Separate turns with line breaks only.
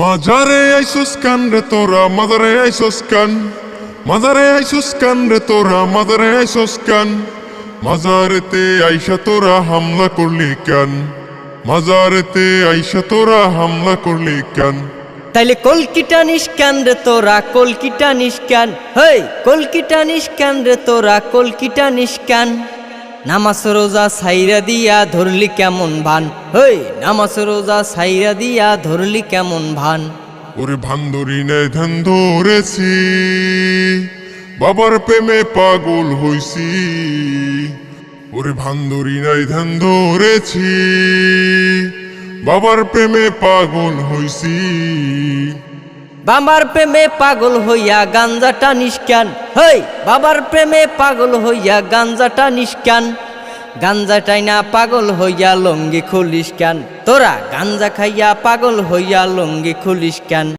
মাজারে আইসুস কান রে তোরা, মাজারে আইসুস কান। মাজারে আইসুস কান রে তোরা, মাজারে আইসুস মাজারেতে আইসা তোরা হামলা করলি কেন? মাজারেতে আইসা তোরা হামলা করলি কেন?
তাইলে কলকিটা নিষ্কান রে তোরা, কলকিটা নিষ্কান হেই, কলকিটা নিষ্কান রে তোরা, কলকিটা নিষ্কান নামাজ রোজা সাইরা দিয়া ধরলি কেমন ভান? হই, নামাজ রোজা সাইরা দিয়া ধরলি কেমন ভান?
ওরে ভান্দরি নে ধ্যান ধরেছি বাবার প্রেমে পাগল হইছি। ওরে ভান্দরি নাই ধ্যান ধরেছি বাবার প্রেমে পাগল হইছি।
বাবার প্রেমে পাগল হইয়া গাঞ্জাটা নিষ্কান। হই, বাবার প্রেমে পাগল হইয়া গাঞ্জাটা নিষ্কান। গাঞ্জাটাই না পাগল হইয়া লঙ্গি খুলিস কেন? তোরা গাঞ্জা খাইয়া পাগল হইয়া লঙ্গি খুলিস কেন?